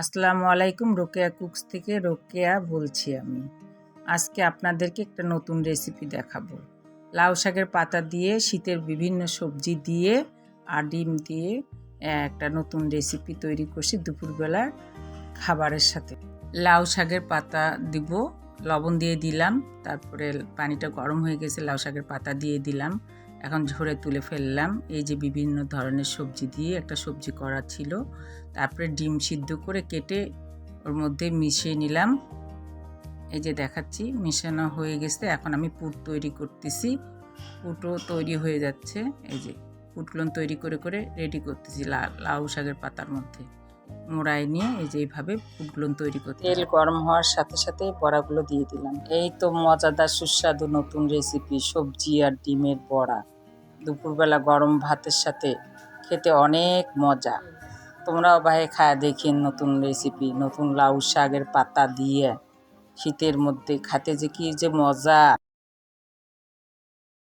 আসসালামু আলাইকুম, রোকেয়া কুকস থেকে রোকেয়া বলছি আমি। আজকে আপনাদেরকে একটা নতুন রেসিপি দেখাবো। লাউ শাকের পাতা দিয়ে, শীতের বিভিন্ন সবজি দিয়ে আর ডিম দিয়ে একটা নতুন রেসিপি তৈরি করছি দুপুরবেলা খাবারের সাথে। লাউ শাকের পাতা দিব, লবণ দিয়ে দিলাম, তারপরে পানিটা গরম হয়ে গেছে, লাউ শাকের পাতা দিয়ে দিলাম। এখন ঝরে তুলে ফেললাম। এই যে বিভিন্ন ধরনের সবজি দিয়ে একটা সবজি করা ছিল। তারপরে ডিম সিদ্ধ করে কেটে ওর মধ্যে মিশিয়ে নিলাম। এই যে দেখাচ্ছি, মেশানো হয়ে গেছে। এখন আমি পুর তৈরি করতেছি। পুটও তৈরি হয়ে যাচ্ছে। এই যে পুটগুলো তৈরি করে করে রেডি করতেছি লাউ শাকের পাতার মধ্যে। মোড়াই নিয়ে এই যে এইভাবে পুটগুলো তৈরি করতে তেল গরম হওয়ার সাথে সাথে বড়াগুলো দিয়ে দিলাম। এই তো মজাদার সুস্বাদু নতুন রেসিপি সবজি আর ডিমের বড়া। দুপুরবেলা গরম ভাতের সাথে খেতে অনেক মজা। তোমরাও ভাই খায় দেখিন নতুন রেসিপি নতুন লাউ শাকের পাতা দিয়ে শীতের মধ্যে খাতে যে কি যে মজা।